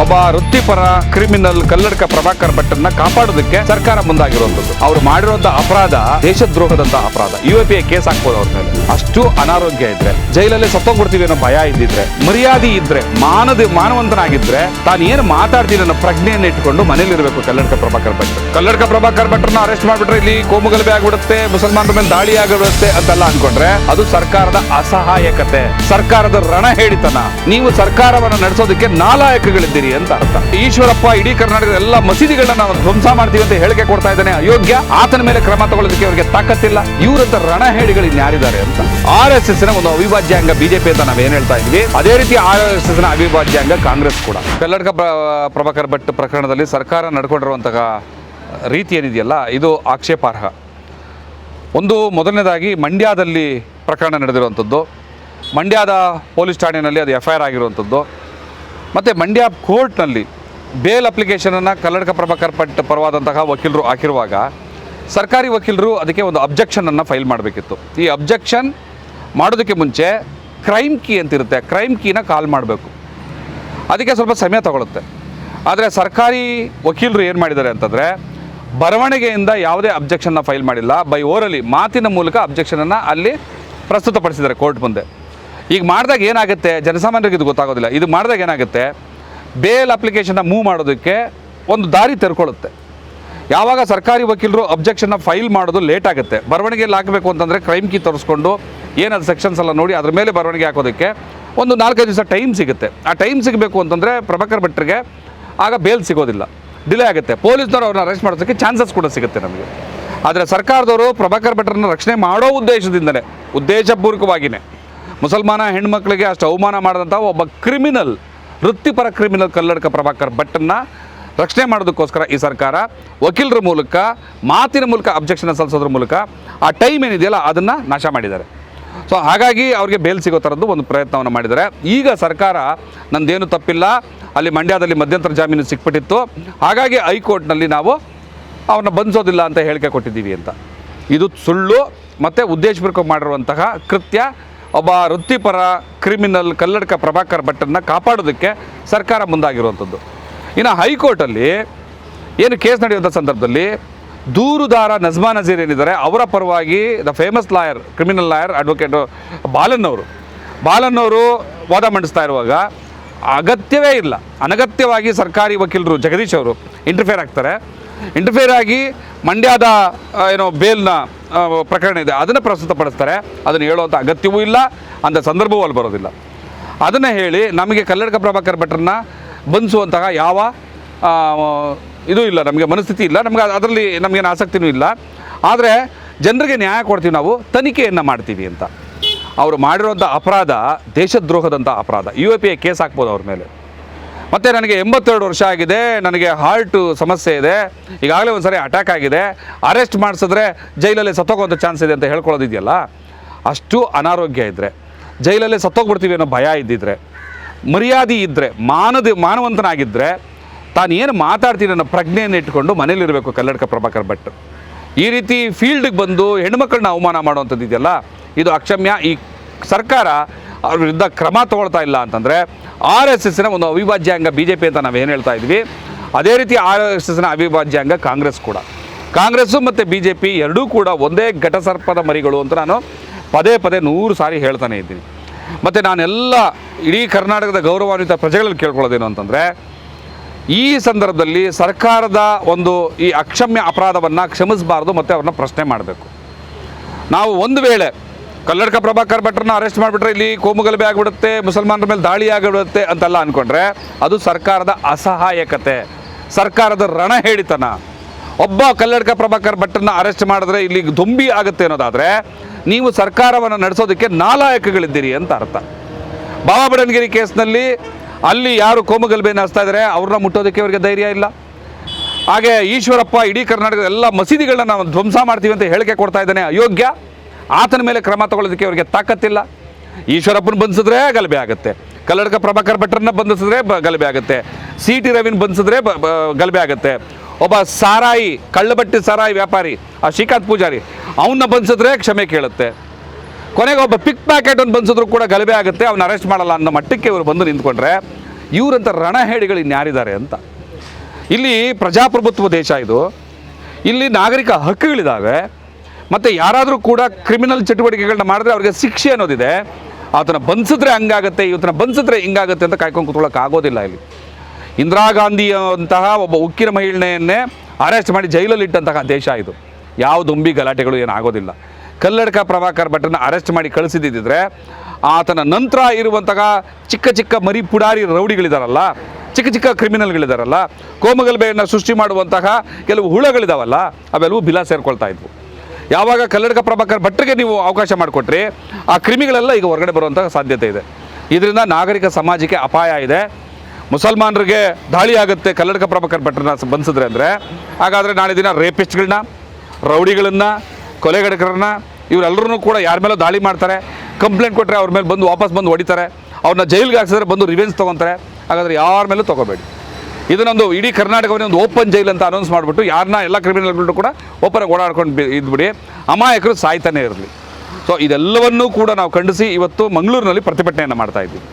ಒಬ್ಬ ವೃತ್ತಿಪರ ಕ್ರಿಮಿನಲ್ ಕಲ್ಲಡ್ಕ ಪ್ರಭಾಕರ್ ಭಟ್ಟನ್ನ ಕಾಪಾಡೋದಕ್ಕೆ ಸರ್ಕಾರ ಮುಂದಾಗಿರುವಂತದ್ದು ಅವ್ರು ಮಾಡಿರುವಂತಹ ಅಪರಾಧ ದೇಶದ್ರೋಹದಂತ ಅಪರಾಧ. ಯು ಎ ಕೇಸ್ ಹಾಕ್ಬೋದು ಅವ್ರ ಮೇಲೆ. ಅಷ್ಟು ಅನಾರೋಗ್ಯ ಇದ್ರೆ, ಜೈಲಲ್ಲಿ ಸತ್ತೋಗ್ಬಿಡ್ತೀವಿ ಅನ್ನೋ ಭಯ ಇದ್ದಿದ್ರೆ, ಮರ್ಯಾದೆ ಇದ್ರೆ, ಮಾನದ ಮಾನವಂತನಾಗಿದ್ರೆ, ತಾನು ಏನು ಮಾತಾಡ್ತೀನಿ ಅನ್ನೋ ಪ್ರಜ್ಞೆಯನ್ನು ಇಟ್ಕೊಂಡು ಮನೇಲಿರಬೇಕು ಕಲ್ಲಡ್ಕ ಪ್ರಭಾಕರ್ ಭಟ್. ಕಲ್ಲಡ್ಕ ಪ್ರಭಾಕರ್ ಭಟ್ರನ್ನ ಅರೆಸ್ಟ್ ಮಾಡ್ಬಿಟ್ರೆ ಇಲ್ಲಿ ಕೋಮುಗಲಭೆ ಆಗ್ಬಿಡುತ್ತೆ, ಮುಸಲ್ಮಾನರ ಮೇಲೆ ದಾಳಿ ಆಗಿಬಿಡುತ್ತೆ ಅಂತೆಲ್ಲ ಅನ್ಕೊಂಡ್ರೆ, ಅದು ಸರ್ಕಾರದ ಅಸಹಾಯಕತೆ. ಸರ್ಕಾರದ ರಣ ಹೇಳಿತನ ನೀವು ಸರ್ಕಾರವನ್ನು ನಡೆಸೋದಕ್ಕೆ ನಾಲಾಯಕಗಳಿದ್ದೀರಿ. ಅಂತ ಅರ್ಥ. ಈಶ್ವರಪ್ಪ ಇಡೀ ಕರ್ನಾಟಕದ ಎಲ್ಲ ಮಸೀದಿಗಳನ್ನ ನಾವು ಧ್ವಂಸ ಮಾಡ್ತೀವಿ ಅಂತ ಹೇಳಿಕೆ ಕೊಡ್ತಾ ಇದ್ದಾನೆ ಅಯೋಗ್ಯ. ಆತನ ಮೇಲೆ ಕ್ರಮ ತಗೊಳ್ಳೋದಕ್ಕೆ ಅವರಿಗೆ ತಾಕತ್ತಿಲ್ಲ. ಇವರಂತ ರಣಹೇಳಿಗಳು ಇನ್ಯಾರಿದ್ದಾರೆ ಅಂತ. ಆರ್ ಎಸ್ ಎಸ್ನ ಒಂದು ಅವಿಭಾಜ್ಯ ಅಂಗ ಬಿಜೆಪಿ ಅಂತ ನಾವೇನ್ ಹೇಳ್ತಾ ಇದ್ವಿ. ಅದೇ ರೀತಿ ಆರ್ ಎಸ್ ಎಸ್ನ ಅವಿಭಾಜ್ಯ ಅಂಗ ಕಾಂಗ್ರೆಸ್ ಕೂಡ. ಪ್ರ- ಪ್ರಭಾಕರ್ ಭಟ್ ಪ್ರಕರಣದಲ್ಲಿ ಸರ್ಕಾರ ನಡ್ಕೊಂಡಿರುವಂತಹ ರೀತಿ ಏನಿದೆಯಲ್ಲ, ಇದು ಆಕ್ಷೇಪಾರ್ಹ. ಒಂದು ಮೊದಲನೇದಾಗಿ ಮಂಡ್ಯದಲ್ಲಿ ಪ್ರಕರಣ ನಡೆದಿರುವಂಥದ್ದು. ಮಂಡ್ಯದ ಪೊಲೀಸ್ ಠಾಣೆಯಲ್ಲಿ ಅದು ಎಫ್ ಐ ಆರ್ ಆಗಿರುವಂಥದ್ದು. ಮತ್ತು ಮಂಡ್ಯ ಕೋರ್ಟ್ನಲ್ಲಿ ಬೇಲ್ ಅಪ್ಲಿಕೇಶನನ್ನು ಕಲ್ಲಡಕ ಪ್ರಭಾಕರ್ ಪಟ್ ಪರವಾದಂತಹ ವಕೀಲರು ಹಾಕಿರುವಾಗ ಸರ್ಕಾರಿ ವಕೀಲರು ಅದಕ್ಕೆ ಒಂದು ಅಬ್ಜೆಕ್ಷನನ್ನು ಫೈಲ್ ಮಾಡಬೇಕಿತ್ತು. ಈ ಅಬ್ಜೆಕ್ಷನ್ ಮಾಡೋದಕ್ಕೆ ಮುಂಚೆ ಕ್ರೈಮ್ ಕೀ ಅಂತಿರುತ್ತೆ, ಕ್ರೈಮ್ ಕೀನ ಕಾಲ್ ಮಾಡಬೇಕು. ಅದಕ್ಕೆ ಸ್ವಲ್ಪ ಸಮಯ ತಗೊಳುತ್ತೆ. ಆದರೆ ಸರ್ಕಾರಿ ವಕೀಲರು ಏನು ಮಾಡಿದ್ದಾರೆ ಅಂತಂದರೆ ಬರವಣಿಗೆಯಿಂದ ಯಾವುದೇ ಅಬ್ಜೆಕ್ಷನ್ನ ಫೈಲ್ ಮಾಡಿಲ್ಲ, ಬೈ ಓರಲಿ ಮಾತಿನ ಮೂಲಕ ಅಬ್ಜೆಕ್ಷನನ್ನು ಅಲ್ಲಿ ಪ್ರಸ್ತುತಪಡಿಸಿದ್ದಾರೆ ಕೋರ್ಟ್ ಮುಂದೆ. ಈಗ ಮಾಡಿದಾಗ ಏನಾಗುತ್ತೆ? ಜನಸಾಮಾನ್ಯರಿಗೆ ಇದು ಗೊತ್ತಾಗೋದಿಲ್ಲ. ಇದು ಮಾಡಿದಾಗ ಏನಾಗುತ್ತೆ? ಬೇಲ್ ಅಪ್ಲಿಕೇಶನ್ನ ಮೂವ್ ಮಾಡೋದಕ್ಕೆ ಒಂದು ದಾರಿ ತೆರ್ಕೊಳ್ಳುತ್ತೆ. ಯಾವಾಗ ಸರ್ಕಾರಿ ವಕೀಲರು ಅಬ್ಜೆಕ್ಷನ್ನ ಫೈಲ್ ಮಾಡೋದು ಲೇಟ್ ಆಗುತ್ತೆ. ಬರವಣಿಗೆಯಲ್ಲಿ ಹಾಕಬೇಕು ಅಂತಂದರೆ ಕ್ರೈಮ್ ಕೀ ತರಿಸ್ಕೊಂಡು ಏನದು ಸೆಕ್ಷನ್ಸ್ ಎಲ್ಲ ನೋಡಿ ಅದ್ರ ಮೇಲೆ ಬರವಣಿಗೆ ಹಾಕೋದಕ್ಕೆ ಒಂದು ನಾಲ್ಕೈದು ದಿವಸ ಟೈಮ್ ಸಿಗುತ್ತೆ. ಆ ಟೈಮ್ ಸಿಗಬೇಕು ಅಂತಂದರೆ ಪ್ರಭಾಕರ್ ಭಟ್ರಿಗೆ ಆಗ ಬೇಲ್ ಸಿಗೋದಿಲ್ಲ. ಡಿಲೇ ಆಗುತ್ತೆ. ಪೊಲೀಸ್ನವರು ಅವ್ರನ್ನ ಅರೆಸ್ಟ್ ಮಾಡೋದಕ್ಕೆ ಚಾನ್ಸಸ್ ಕೂಡ ಸಿಗುತ್ತೆ ನಮಗೆ. ಆದರೆ ಸರ್ಕಾರದವರು ಪ್ರಭಾಕರ್ ಭಟ್ರನ್ನ ರಕ್ಷಣೆ ಮಾಡೋ ಉದ್ದೇಶದಿಂದಲೇ ಉದ್ದೇಶಪೂರ್ವಕವಾಗಿಯೇ ಮುಸಲ್ಮಾನ ಹೆಣ್ಮಕ್ಳಿಗೆ ಅಷ್ಟು ಅವಮಾನ ಮಾಡಿದಂಥ ಒಬ್ಬ ಕ್ರಿಮಿನಲ್, ವೃತ್ತಿಪರ ಕ್ರಿಮಿನಲ್ ಕಲ್ಲಡ್ಕ ಪ್ರಭಾಕರ್ ಭಟ್ಟನ್ನು ರಕ್ಷಣೆ ಮಾಡೋದಕ್ಕೋಸ್ಕರ ಈ ಸರ್ಕಾರ ವಕೀಲರ ಮೂಲಕ, ಮಾತಿನ ಮೂಲಕ ಅಬ್ಜೆಕ್ಷನ್ ಸಲ್ಲಿಸೋದ್ರ ಮೂಲಕ ಆ ಟೈಮ್ ಏನಿದೆಯಲ್ಲ ಅದನ್ನು ನಾಶ ಮಾಡಿದ್ದಾರೆ. ಸೊ ಹಾಗಾಗಿ ಅವ್ರಿಗೆ ಬೇಲ್ ಸಿಗೋ ಥರದ್ದು ಒಂದು ಪ್ರಯತ್ನವನ್ನು ಮಾಡಿದ್ದಾರೆ. ಈಗ ಸರ್ಕಾರ ನಂದೇನು ತಪ್ಪಿಲ್ಲ. ಅಲ್ಲಿ ಮಂಡ್ಯದಲ್ಲಿ ಮಧ್ಯಂತರ ಜಾಮೀನು ಸಿಕ್ಬಿಟ್ಟಿತ್ತು. ಹಾಗಾಗಿ ಹೈಕೋರ್ಟ್ನಲ್ಲಿ ನಾವು ಅವ್ರನ್ನ ಬಂಧಿಸೋದಿಲ್ಲ ಅಂತ ಹೇಳಿಕೆ ಕೊಟ್ಟಿದ್ದೀವಿ ಅಂತ. ಇದು ಸುಳ್ಳು, ಮತ್ತು ಉದ್ದೇಶಪೂರ್ವಕ ಮಾಡಿರುವಂತಹ ಕೃತ್ಯ. ಒಬ್ಬ ವೃತ್ತಿಪರ ಕ್ರಿಮಿನಲ್ ಕಲ್ಲಡ್ಕ ಪ್ರಭಾಕರ್ ಭಟ್ಟನ್ನು ಕಾಪಾಡೋದಕ್ಕೆ ಸರ್ಕಾರ ಮುಂದಾಗಿರುವಂಥದ್ದು. ಇನ್ನು ಹೈಕೋರ್ಟಲ್ಲಿ ಏನು ಕೇಸ್ ನಡೆಯುವಂಥ ಸಂದರ್ಭದಲ್ಲಿ ದೂರುದಾರ ನಜ್ಮಾ ನಜೀರ್ ಏನಿದ್ದಾರೆ, ಅವರ ಪರವಾಗಿ the famous lawyer, criminal lawyer advocate Balan ಅವರು ಬಾಲನ್ ಅವರು ವಾದ ಮಂಡಿಸ್ತಾ ಇರುವಾಗ ಅಗತ್ಯವೇ ಇಲ್ಲ. ಅನಗತ್ಯವಾಗಿ ಸರ್ಕಾರಿ ವಕೀಲರು ಜಗದೀಶ್ ಅವರು ಇಂಟರ್ಫೇರ್ ಆಗ್ತಾರೆ. ಇಂಟರ್ಫೇರ್ ಆಗಿ ಮಂಡ್ಯದ ಏನೋ ಬೇಲ್ನ ಪ್ರಕರಣ ಇದೆ. ಅದನ್ನು ಪ್ರಸ್ತುತಪಡಿಸ್ತಾರೆ. ಅದನ್ನು ಹೇಳುವಂಥ ಅಗತ್ಯವೂ ಇಲ್ಲ. ಅಂತ ಸಂದರ್ಭವೂ ಅಲ್ಲಿ ಬರೋದಿಲ್ಲ. ಅದನ್ನು ಹೇಳಿ ನಮಗೆ ಕಲ್ಲಡಕ ಪ್ರಭಾಕರ್ ಭಟ್ರನ್ನ ಬಂಧಿಸುವಂತಹ ಯಾವ ಇದು ಇಲ್ಲ. ನಮಗೆ ಮನಸ್ಥಿತಿ ಇಲ್ಲ. ನಮಗೆ ಅದರಲ್ಲಿ ನಮಗೇನು ಆಸಕ್ತಿನೂ ಇಲ್ಲ. ಆದರೆ ಜನರಿಗೆ ನ್ಯಾಯ ಕೊಡ್ತೀವಿ ನಾವು, ತನಿಖೆಯನ್ನು ಮಾಡ್ತೀವಿ ಅಂತ. ಅವರು ಮಾಡಿರೋಂಥ ಅಪರಾಧ ದೇಶದ್ರೋಹದಂಥ ಅಪರಾಧ. ಯು ಎ ಪಿ ಕೇಸ್ ಹಾಕ್ಬೋದು ಅವ್ರ ಮೇಲೆ. ಮತ್ತು ನನಗೆ ಎಂಬತ್ತೆರಡು ವರ್ಷ ಆಗಿದೆ, ನನಗೆ ಹಾರ್ಟು ಸಮಸ್ಯೆ ಇದೆ. ಈಗಾಗಲೇ ಒಂದು ಸರಿ ಅಟ್ಯಾಕ್ ಆಗಿದೆ. ಅರೆಸ್ಟ್ ಮಾಡಿಸಿದ್ರೆ ಜೈಲಲ್ಲಿ ಸತ್ತೋಗೋಂಥ ಚಾನ್ಸ್ ಇದೆ ಅಂತ ಹೇಳ್ಕೊಳ್ಳೋದಿದೆಯಲ್ಲ? ಅಷ್ಟು ಅನಾರೋಗ್ಯ ಇದ್ದರೆ ಜೈಲಲ್ಲಿ ಸತ್ತೋಗ್ಬಿಡ್ತೀವಿ ಅನ್ನೋ ಭಯ ಇದ್ದಿದ್ರೆ, ಮರ್ಯಾದೆ ಇದ್ದರೆ ಮಾನದ ಮಾನವಂತನಾಗಿದ್ದರೆ ತಾನೇನು ಮಾತಾಡ್ತೀನಿ ಅನ್ನೋ ಪ್ರಜ್ಞೆಯನ್ನು ಇಟ್ಕೊಂಡು ಮನೇಲಿರಬೇಕು ಕಲ್ಲಡ್ಕ ಪ್ರಭಾಕರ್ ಭಟ್. ಈ ರೀತಿ ಫೀಲ್ಡ್ಗೆ ಬಂದು ಹೆಣ್ಮಕ್ಳನ್ನ ಅವಮಾನ ಮಾಡುವಂಥದ್ದು ಇದೆಯಲ್ಲ ಇದು ಅಕ್ಷಮ್ಯ. ಈ ಸರ್ಕಾರ ಅವ್ರ ವಿರುದ್ಧ ಕ್ರಮ ತಗೊಳ್ತಾ ಇಲ್ಲ ಅಂತಂದರೆ ಆರ್ ಎಸ್ ಎಸ್ನ ಒಂದು ಅವಿಭಾಜ್ಯ ಅಂಗ ಬಿ ಜೆ ಪಿ ಅಂತ ನಾವೇನು ಹೇಳ್ತಾ ಇದ್ವಿ. ಅದೇ ರೀತಿ ಆರ್ ಎಸ್ ಎಸ್ನ ಅವಿಭಾಜ್ಯ ಅಂಗ ಕಾಂಗ್ರೆಸ್ ಕೂಡ. ಕಾಂಗ್ರೆಸ್ಸು ಮತ್ತು ಬಿ ಜೆ ಪಿ ಎರಡೂ ಕೂಡ ಒಂದೇ ಘಟಸರ್ಪದ ಮರಿಗಳು ಅಂತ ನಾನು ಪದೇ ಪದೇ ನೂರು ಸಾರಿ ಹೇಳ್ತಾನೆ ಇದ್ದೀನಿ. ಮತ್ತು ನಾನೆಲ್ಲ ಇಡೀ ಕರ್ನಾಟಕದ ಗೌರವಾನ್ವಿತ ಪ್ರಜೆಗಳಲ್ಲಿ ಕೇಳ್ಕೊಳ್ಳೋದೇನು ಅಂತಂದರೆ, ಈ ಸಂದರ್ಭದಲ್ಲಿ ಸರ್ಕಾರದ ಒಂದು ಈ ಅಕ್ಷಮ್ಯ ಅಪರಾಧವನ್ನು ಕ್ಷಮಿಸಬಾರ್ದು ಮತ್ತು ಅವ್ರನ್ನ ಪ್ರಶ್ನೆ ಮಾಡಬೇಕು. ನಾವು ಒಂದು ವೇಳೆ ಕಲ್ಲಡ್ಕ ಪ್ರಭಾಕರ್ ಭಟ್ರನ್ನ ಅರೆಸ್ಟ್ ಮಾಡಿಬಿಟ್ರೆ ಇಲ್ಲಿ ಕೋಮುಗಲಭೆ ಆಗಿಬಿಡುತ್ತೆ, ಮುಸಲ್ಮಾನರ ಮೇಲೆ ದಾಳಿ ಆಗಿಬಿಡುತ್ತೆ ಅಂತೆಲ್ಲ ಅಂದ್ಕೊಂಡ್ರೆ ಅದು ಸರ್ಕಾರದ ಅಸಹಾಯಕತೆ, ಸರ್ಕಾರದ ರಣ ಹೇಳಿತನ ಒಬ್ಬ ಕಲ್ಲಡ್ಕ ಪ್ರಭಾಕರ್ ಭಟ್ರನ್ನ ಅರೆಸ್ಟ್ ಮಾಡಿದ್ರೆ ಇಲ್ಲಿ ದುಂಬಿ ಆಗುತ್ತೆ ಅನ್ನೋದಾದರೆ ನೀವು ಸರ್ಕಾರವನ್ನು ನಡೆಸೋದಕ್ಕೆ ನಾಲಾಯಕಗಳಿದ್ದೀರಿ ಅಂತ ಅರ್ಥ. ಬಾಬಾ ಬಡನ್ಗಿರಿ ಕೇಸ್ನಲ್ಲಿ ಅಲ್ಲಿ ಯಾರು ಕೋಮುಗಲಭೆಯನ್ನು ಹಚ್ತಾ ಇದ್ದಾರೆ, ಅವ್ರನ್ನ ಮುಟ್ಟೋದಕ್ಕೆ ಅವರಿಗೆ ಧೈರ್ಯ ಇಲ್ಲ. ಹಾಗೆ ಈಶ್ವರಪ್ಪ ಇಡೀ ಕರ್ನಾಟಕದ ಎಲ್ಲ ಮಸೀದಿಗಳನ್ನ ನಾವು ಧ್ವಂಸ ಮಾಡ್ತೀವಿ ಅಂತ ಹೇಳಿಕೆ ಕೊಡ್ತಾ ಇದ್ದಾನೆ ಅಯೋಗ್ಯ. ಆತನ ಮೇಲೆ ಕ್ರಮ ತಗೊಳ್ಳೋದಕ್ಕೆ ಅವರಿಗೆ ತಾಕತ್ತಿಲ್ಲ. ಈಶ್ವರಪ್ಪನ ಬಂಧಿಸಿದ್ರೆ ಗಲಭೆ ಆಗುತ್ತೆ. ಕಲ್ಲಡ್ಕ ಪ್ರಭಾಕರ್ ಭಟ್ರನ್ನ ಬಂಧಿಸಿದ್ರೆ ಗಲಭೆ ಆಗುತ್ತೆ. ಸಿ ಟಿ ರವಿನ ಬಂಧಿಸಿದ್ರೆ ಗಲಭೆ ಆಗುತ್ತೆ. ಒಬ್ಬ ಸಾರಾಯಿ, ಕಳ್ಳಬಟ್ಟಿ ಸಾರಾಯಿ ವ್ಯಾಪಾರಿ, ಆ ಶ್ರೀಕಾಂತ್ ಪೂಜಾರಿ ಅವನ್ನ ಬಂಧಿಸಿದ್ರೆ ಕ್ಷಮೆ ಕೇಳುತ್ತೆ. ಕೊನೆಗೆ ಒಬ್ಬ ಪಿಕ್ ಪ್ಯಾಕೆಟ್ ಒಂದು ಬಂದಿದ್ರು ಕೂಡ ಗಲಭೆ ಆಗುತ್ತೆ. ಅವ್ನ ಅರೆಸ್ಟ್ ಮಾಡಲ್ಲ ಅನ್ನೋ ಮಟ್ಟಕ್ಕೆ ಇವರು ಬಂದು ನಿಂತ್ಕೊಂಡ್ರೆ ಇವರಂಥ ರಣಹೇಡಿಗಳು ಇನ್ಯಾರಿದ್ದಾರೆ ಅಂತ. ಇಲ್ಲಿ ಪ್ರಜಾಪ್ರಭುತ್ವ ದೇಶ ಇದು. ಇಲ್ಲಿ ನಾಗರಿಕ ಹಕ್ಕುಗಳಿದ್ದಾವೆ ಮತ್ತು ಯಾರಾದರೂ ಕೂಡ ಕ್ರಿಮಿನಲ್ ಚಟುವಟಿಕೆಗಳನ್ನ ಮಾಡಿದ್ರೆ ಅವ್ರಿಗೆ ಶಿಕ್ಷೆ ಅನ್ನೋದಿದೆ. ಆತನ ಬಂಧಿಸಿದ್ರೆ ಹಂಗಾಗತ್ತೆ ಇವತ್ತನ ಬಂಧಿಸಿದ್ರೆ ಹಿಂಗಾಗುತ್ತೆ ಅಂತ ಕಾಯ್ಕೊಂಡು ಕೂತ್ಕೊಳ್ಳೋಕೆ ಆಗೋದಿಲ್ಲ ಇಲ್ಲಿ. ಇಂದಿರಾ ಗಾಂಧಿಯಂತಹ ಒಬ್ಬ ಉಕ್ಕಿನ ಮಹಿಳೆಯನ್ನೇ ಅರೆಸ್ಟ್ ಮಾಡಿ ಜೈಲಲ್ಲಿ ಇಟ್ಟಂತಹ ದೇಶ ಇದು. ಯಾವ ದುಂಬಿ ಗಲಾಟೆಗಳು ಏನಾಗೋದಿಲ್ಲ ಕಲ್ಲಡ್ಕ ಪ್ರಭಾಕರ್ ಭಟ್ರನ್ನ ಅರೆಸ್ಟ್ ಮಾಡಿ ಕಳಿಸಿದ್ದಿದ್ರೆ ಆತನ ನಂತರ ಇರುವಂತಹ ಚಿಕ್ಕ ಚಿಕ್ಕ ಮರಿ ಪುಡಾರಿ ರೌಡಿಗಳಿದಾರಲ್ಲ, ಚಿಕ್ಕ ಚಿಕ್ಕ ಕ್ರಿಮಿನಲ್ಗಳಿದಾರಲ್ಲ ಕೋಮಗಲ್ಬೆಯನ್ನು ಸೃಷ್ಟಿ ಮಾಡುವಂತಹ ಕೆಲವು ಹುಳಗಳಿದಾವಲ್ಲ, ಅವೆಲ್ಲವೂ ಬಿಲ ಸೇರ್ಕೊಳ್ತಾ ಇದ್ವು. ಯಾವಾಗ ಕಲ್ಲಡ್ಕ ಪ್ರಭಾಕರ್ ಭಟ್ರಿಗೆ ನೀವು ಅವಕಾಶ ಮಾಡಿಕೊಟ್ರಿ, ಆ ಕ್ರಿಮಿಗಳೆಲ್ಲ ಈಗ ಹೊರಗಡೆ ಬರುವಂಥ ಸಾಧ್ಯತೆ ಇದೆ. ಇದರಿಂದ ನಾಗರಿಕ ಸಮಾಜಕ್ಕೆ ಅಪಾಯ ಇದೆ. ಮುಸಲ್ಮಾನರಿಗೆ ದಾಳಿ ಆಗುತ್ತೆ ಕಲ್ಲಡ್ಕ ಪ್ರಭಾಕರ್ ಭಟ್ರನ್ನ ಬಂಧಿಸಿದ್ರೆ ಅಂದರೆ, ಹಾಗಾದರೆ ನಾಳೆ ದಿನ ರೇಪಿಸ್ಟ್ಗಳನ್ನ, ರೌಡಿಗಳನ್ನ ಕೊಲೆಗಡಕರನ್ನ ಇವರೆಲ್ಲರೂ ಕೂಡ ಯಾರ ಮೇಲೂ ದಾಳಿ ಮಾಡ್ತಾರೆ, ಕಂಪ್ಲೇಂಟ್ ಕೊಟ್ಟರೆ ಅವ್ರ ಮೇಲೆ ಬಂದು ವಾಪಸ್ ಬಂದು ಹೊಡಿತಾರೆ ಅವ್ರನ್ನ ಜೈಲಿಗೆ ಹಾಕ್ಸಿದ್ರೆ ಬಂದು ರಿವೆನ್ಸ್ ತೊಗೊತಾರೆ, ಹಾಗಾದರೆ ಯಾರ ಮೇಲೂ ತೊಗೋಬೇಡಿ. ಇದನ್ನೊಂದು ಇಡೀ ಕರ್ನಾಟಕವನ್ನೇ ಒಂದು ಓಪನ್ ಜೈಲ್ ಅಂತ ಅನೌನ್ಸ್ ಮಾಡಿಬಿಟ್ಟು ಯಾರನ್ನ ಎಲ್ಲ ಕ್ರಿಮಿನಲ್ಗಳು ಕೂಡ ಓಪನ್ ಓಡಾಡ್ಕೊಂಡು ಇದ್ಬಿಡಿ ಅಮಾಯಕರು ಸಾಯ್ತಾನೆ ಇರಲಿ. ಸೊ ಇದೆಲ್ಲವನ್ನೂ ಕೂಡ ನಾವು ಖಂಡಿಸಿ ಇವತ್ತು ಮಂಗಳೂರಿನಲ್ಲಿ ಪ್ರತಿಭಟನೆಯನ್ನು ಮಾಡ್ತಾ ಇದ್ದೀವಿ.